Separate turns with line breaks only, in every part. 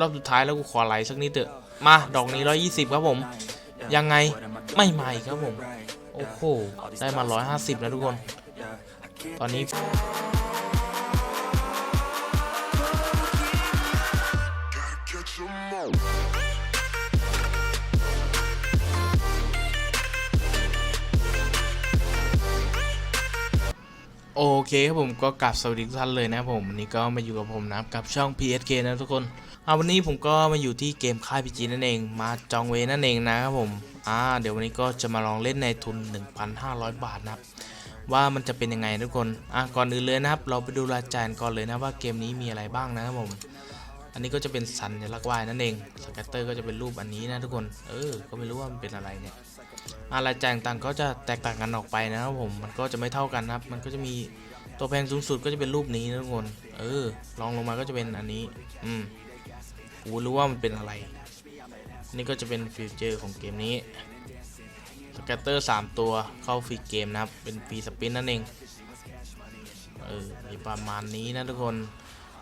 รอบสุดท้ายแล้วกูขอไหลสักนิดเถอะ มาดอกนี้ร้อยยี่สิบครับผม ยังไงไม่ใหม่ครับผม โอ้โห ได้มาร้อยห้าสิบนะทุกคน ตอนนี้ โอเคครับผมก็กลับสวัสดีทุกท่านเลยนะผมวันนี้ก็มาอยู่กับผมนะครับกับช่อง PSK นะทุกคนเอาวันนี้ผมก็มาอยู่ที่เกมค่ายพีจีนั่นเอง มาจองเวนั่นเองนะครับผมอ่าเดี๋ยววันนี้ก็จะมาลองเล่นในทุน 1,500 บาทนะครับว่ามันจะเป็นยังไงทุกคนอะก่อนอื่นเลยนะครับ เราไปดูรายจ่ายก่อนเลยนะว่าเกมนี้มีอะไรบ้างนะครับผม อันนี้ก็จะเป็นสัญลักษณ์วายนั่นเองสแกตเตอร์ก็จะเป็นรูปอันนี้นะทุกคน เออ ก็ไม่รู้ว่ามันเป็นอะไรเนี่ย อะไรายจ่ายต่างก็จะแตกต่างกันออกไปนะครับผมมันก็จะไม่เท่ากันนะครับมันก็จะมีตัวแพงสูงสุดก็จะเป็นรูปนี้นะทุกคนเออลองลงมาก็จะเป็นอันนี้ อืมกูรู้ว่ามันเป็นอะไร นี่ก็จะเป็นฟิวเจอร์ของเกมนี้สแกตเตอร์3ตัวเข้าฟรีเกมนะครับ เป็นฟรีสปินนั่นเอง เออมีประมาณนี้นะทุกคน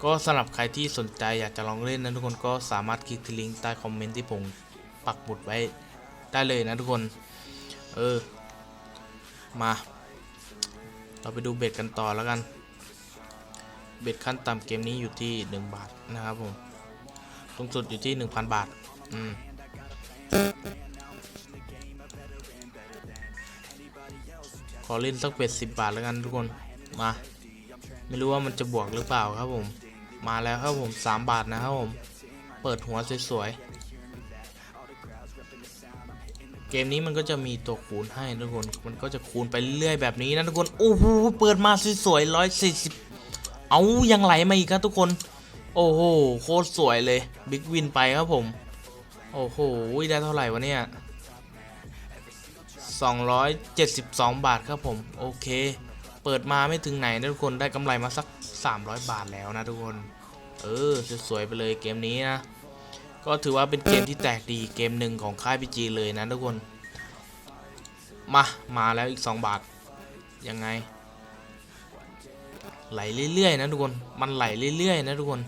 ก็สำหรับใครที่สนใจอยากจะลองเล่นนะทุกคนก็สามารถคลิกที่ลิงก์ใต้คอมเมนต์ที่ผมปักหมุดไว้ ได้เลยนะทุกคน เออ มา เราไปดูเบ็ดกันต่อแล้วกัน เบ็ดขั้นต่ำเกมนี้อยู่ที่ 1 บาทนะครับผมสูงสุดอยู่ที่ 1,000 บาท อืมขอเล่นสักเบ็ด10บาทแล้วกันทุกคน มา ไม่รู้ว่ามันจะบวกหรือเปล่าครับผม มาแล้วครับผม3บาทนะครับผม เปิดหัวสวยๆ เกมนี้มันก็จะมีตัวคูณให้ทุกคน มันก็จะคูณไปเรื่อยแบบนี้นะทุกคน โอ้โห เปิดมาสวยๆร้อยสี่สิบเอายังไหลมาอีกครับทุกคน โอ้โห โคตรสวยเลย บิ๊กวินไปครับผม โอ้โห ได้เท่าไหร่วะเนี่ย 272 บาทครับผม โอเค เปิดมาไม่ถึงไหนนะทุกคน ได้กำไรมาสัก 300 บาทแล้วนะทุกคน เออ สวยๆไปเลยเกมนี้นะ ก็ถือว่าเป็นเกมที่แตกดีเกมหนึ่งของค่ายพีจีเลยนะทุกคน มา มาแล้วอีก 2 บาท ยังไง ไหลเรื่อยๆนะทุกคน มันไหลเรื่อยๆนะทุกคน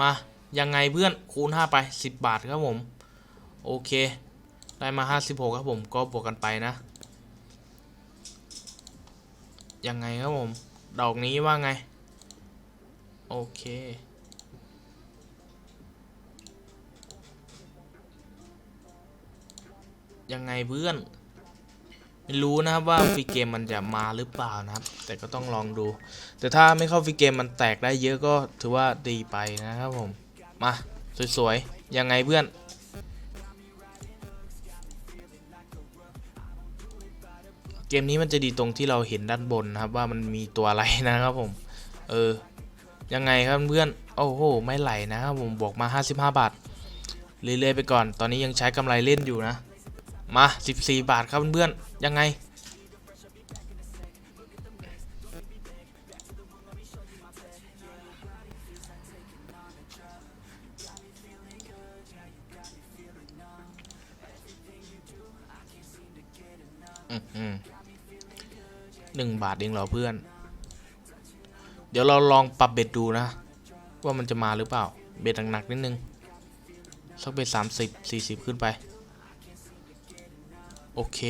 มา ยังไงเพื่อนคูณ 5 ไป 10 บาทครับผม โอเค ได้มา 56 ครับผม ก็บวกกันไปนะ ยังไงครับผม ดอกนี้ว่าไง โอเค ยังไงเพื่อนไม่รู้นะครับว่าฟรีเกมมันจะมาหรือเปล่านะครับ แต่ก็ต้องลองดู แต่ถ้าไม่เข้าฟรีเกมมันแตกได้เยอะก็ถือว่าดีไปนะครับผม มาสวยๆ ยังไงเพื่อนเกมนี้มันจะดีตรงที่เราเห็นด้านบนนะครับ ว่ามันมีตัวอะไรนะครับผม เออ ยังไงครับเพื่อน โอ้โห ไม่ไหลนะครับผม บอกมา 55 บาท เรื่อยๆไปก่อน ตอนนี้ยังใช้กำไรเล่นอยู่นะ มา 14 บาทครับเพื่อนๆยังไง อืมหนึ่งบาทเองเหรอเพื่อน เดี๋ยวเราลองปรับเบ็ดดูนะ ว่ามันจะมาหรือเปล่า เบ็ดหนักๆนิดนึง สักเบ็ดสามสิบสี่สิบขึ้นไป โอเค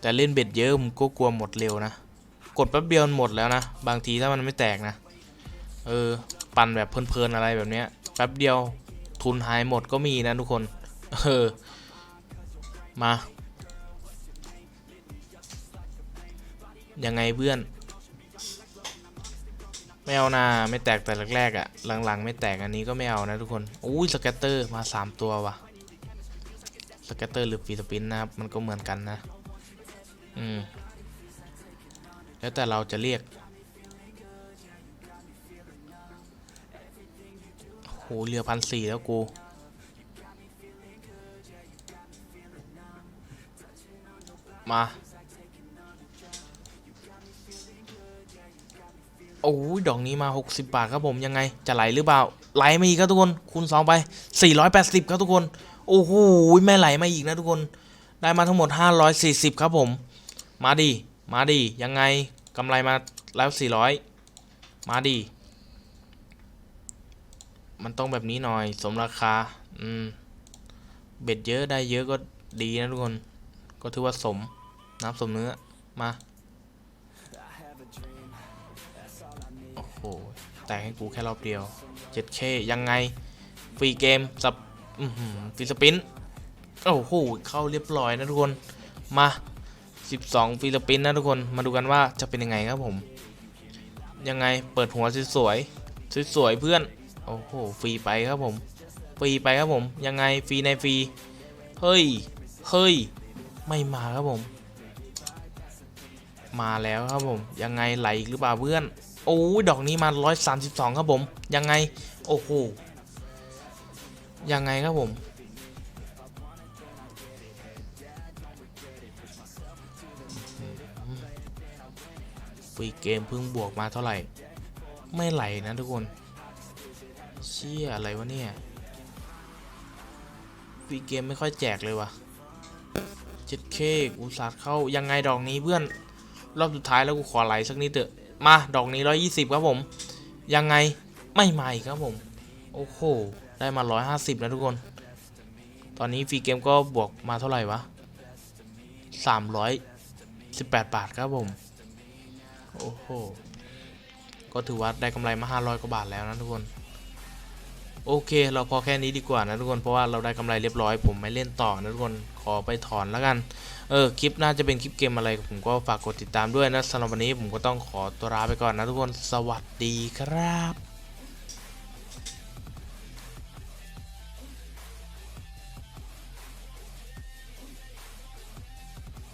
แต่เล่นเบ็ดเยอะผมก็กลัวหมดเร็วนะ กดแป๊บเดียวมันหมดแล้วนะ บางทีถ้ามันไม่แตกนะ เออ ปั่นแบบเพลินๆอะไรแบบเนี้ย แป๊บเดียวทุนหายหมดก็มีนะทุกคน เออ มา ยังไงเพื่อนไม่เอานาไม่แตกแต่แรกๆอะ่ะ หลังๆ ไม่แตกอันนี้ก็ไม่เอานะทุกคน อุ้ยสแกตเตอร์มา 3 ตัวว่ะ สแกตเตอร์หรือฟีสปินนะครับ มันก็เหมือนกันนะ อืม แล้วแต่เราจะเรียกโหเหลือพันสี่แล้วกูมา โอ้ยดอกนี้มา 60 บาทครับผมยังไงจะไหลหรือเปล่า ไหลไมาอีกครับทุกคน คูณ 2 ไป 480 ครับทุกคน โอ้โหไม่ไหลมาอีกนะทุกคนได้มาทั้งหมด 540 ครับผม มาดิมาดิยังไงกำไรมาแล้ว 400 มาดิมันต้องแบบนี้หน่อย สมราคา อืม เบ็ดเยอะได้เยอะก็ดีนะทุกคน ก็ถือว่าสม น้ำสมเนื้อ มา โอ้โห แต่ให้กูแค่รอบเดียว 7K ยังไง ฟรีเกมสับ อือหือฟรีสปินโอ้โหเข้าเรียบร้อยนะทุกคนมา 12ฟรีสปินนะทุกคนมาดูกันว่าจะเป็นยังไงครับผม ยังไงเปิดหัวสวยๆสวยๆเพื่อนโอ้โหฟรีไปครับผมฟรีไปครับผม ยังไงฟรีในฟรีเฮ้ยเฮ้ยไม่มาครับผม มาแล้วครับผม ยังไงไหลหรือเปล่าเพื่อนโอ้ดอกนี้มา 132 ครับผม ยังไง โอ้โห ยังไงครับผมฟรีเกมเพิ่งบวกมาเท่าไหร่ ไม่ไหลนะทุกคน เชี่ยอะไรวะเนี่ยฟรีเกมไม่ค่อยแจกเลยวะ 7K กูสาดเข้ายังไงดอกนี้เพื่อน รอบสุดท้ายแล้วกูขอไหลสักนิดเถอะ มาดอกนี้120ครับผม ยังไงไม่มาอีกครับผม โอ้โห ได้มา 150 นะทุกคน ตอนนี้ฟรีเกมก็บวกมาเท่าไหร่วะ 318 บาทครับผม โอ้โห ก็ถือว่าได้กำไรมา 500 กว่าบาทแล้วนะทุกคน โอเค เราพอแค่นี้ดีกว่านะทุกคน เพราะว่าเราได้กำไรเรียบร้อย ผมไม่เล่นต่อนะทุกคน ขอไปถอนแล้วกัน เออ คลิปน่าจะเป็นคลิปเกมอะไร ผมก็ฝากกดติดตามด้วยนะสำหรับวันนี้ผมก็ต้องขอตัวลาไปก่อนนะทุกคน สวัสดีครับ